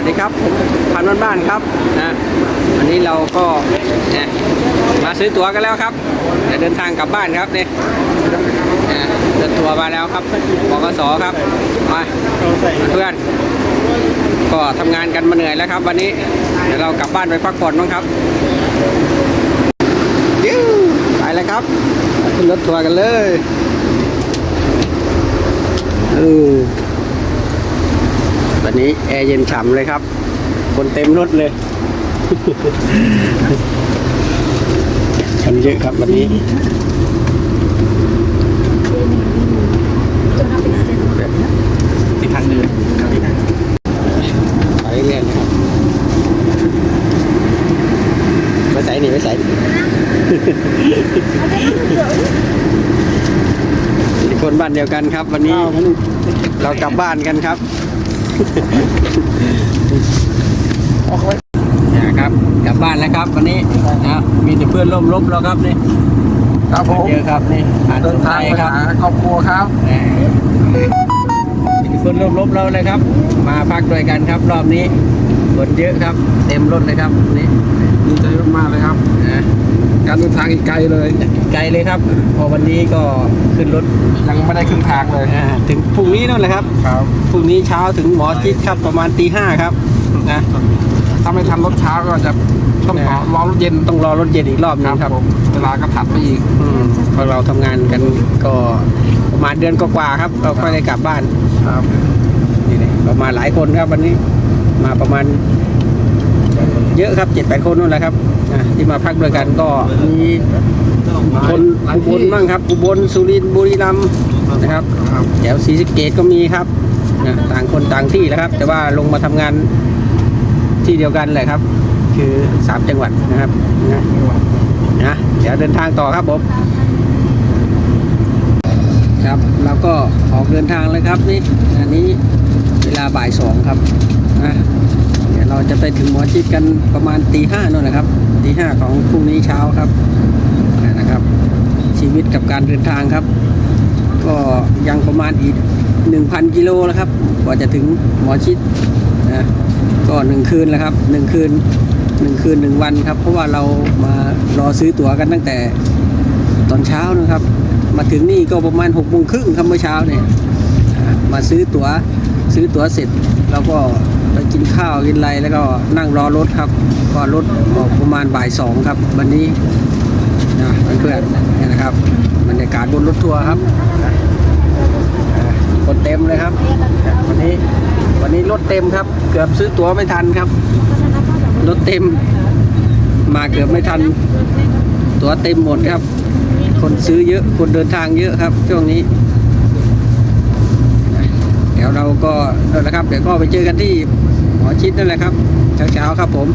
วัสดีครับผมพันบ้านบ้านๆครับนะวันนี้เราก็มาซื้อตั๋วกันแล้วครับจะเดินทางกลับบ้านครับเนี่ยนะเดินทัวมาแล้วครับบกสครับมาเพื่อน ก็ทำงานกันมาเหนื่อยแล้วครับ วันนี้เดี๋ยวเรากลับบ้านไปพักผ่อนบ้างครับยิ้ไปแล้วครับขึ้นรถทัวร์กันเลยเออ วันนี้แอร์เย็นฉ่ำเลยครับ คนเต็มรถเลยกันเยอะครับวันนี้อีกทางหนึ่งไปเรื่อยๆนะครับไปใส่นี่ไปใส่นี่คนบ้านเดียวกันครับ วันนี้เรากลับบ้านกันครับ ออกไว้นะครับกลับบ้านแล้วครับวันนี้นะมีแต่เพื่อนร่วมรบแล้วครับนี่ครับผมเยอะครับนี่ผ่านเดินทางไปครับหาครอบครัวครับมีแต่เพื่อนร่วมรบเราเลยครับ มาพักด้วยกันครับ รอบนี้คนเยอะครับ เต็มรถเลยครับนี่ดีใจมากๆเลยครับนะ การเดินทางอีกไกลเลยไกลเลยครับพอวันนี้ก็ขึ้นรถยังไม่ได้ครึ่งทางเลยอ่าถึงพรุ่งนี้นั่นแหละครับครับพรุ่งนี้เช้าถึงหมอชิดครับประมาณตีห้าครับนะถ้าไม่ทันรถเช้าก็จะต้องรอรอรถเย็นต้องรอรถเย็นอีกรอบหนึงครับผมเวลาก็ถัดไปอีกอืมเพราะเราทำงานกันก็ประมาณเดือนกว่าๆครับ เราค่อยได้กลับบ้านครับนี่เลยประมาณหลายคนครับวันนี้มาประมาณ เยอะครับเจ็ดแปดคนนู่นแหละครับที่มาพักด้วยกันก็มีคนอุบลบ้างครับอุบลสุรินทร์บุรีรัมย์นะครับแถวศรีสะเกดก็มีครับนะต่างคนต่างที่แล้วครับ แต่ว่าลงมาทำงานที่เดียวกันเลยครับ คือสามจังหวัดนะครับนะนะเดี๋ยวเดินทางต่อครับผมครับเราก็ออกเดินทางเลยครับนี่อันนี้เวลาบ่ายสองครับนะ เราจะไปถึงหมอชิดกันประมาณตีห้านู่นนะครับตีห้าของพรุ่งนี้เช้าครับนะครับ ชีวิตกับการเดินทางครับ ก็ยังประมาณอีก 1,000 กิโลแล้วครับกว่าจะถึงหมอชิดนะก็หนึ่งคืนแล้วครับหนึ่งคืนหนึ่งคืนหนึ่งวันครับ เพราะว่าเรามารอซื้อตั๋วกันตั้งแต่ตอนเช้านะครับ มาถึงนี่ก็ประมาณ6กโมงครึ่งครับเมื่อเช้าเนี่ยมาซื้อตั๋วซื้อตั๋วเสร็จเราก็ กินข้าวกินไรแล้วก็นั่งรอรถครับก็รถออกประมาณบ่ายสองครับ วันนี้นะเพื่อนๆนี่นะครับบรรยากาศบนรถทัวร์ครับคนเต็มเลยครับ วันนี้วันนี้รถเต็มครับ เกือบซื้อตั๋วไม่ทันครับรถเต็ม มาเกือบไม่ทัน ตั๋วเต็มหมดครับ คนซื้อเยอะคนเดินทางเยอะครับ ช่วงนี้เดี๋ยวเราก็นะครับ เดี๋ยวก็ไปเจอกันที่ ชิดนั่นแหละครับเช้าๆครับผม